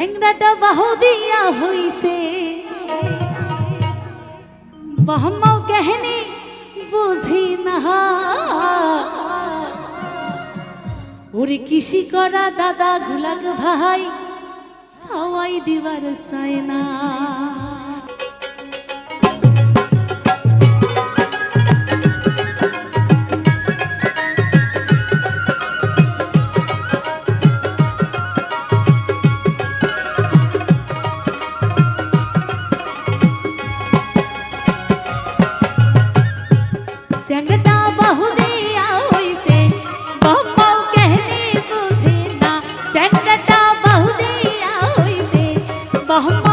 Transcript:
ট্যাংরাটা বাহু দিয়া হইছে। বাহমাও কেহনি বুঝি না। ওরে কৃষি করা দাদা গুলাক ভাই, সাওয়াই দিবার সাইনা 마음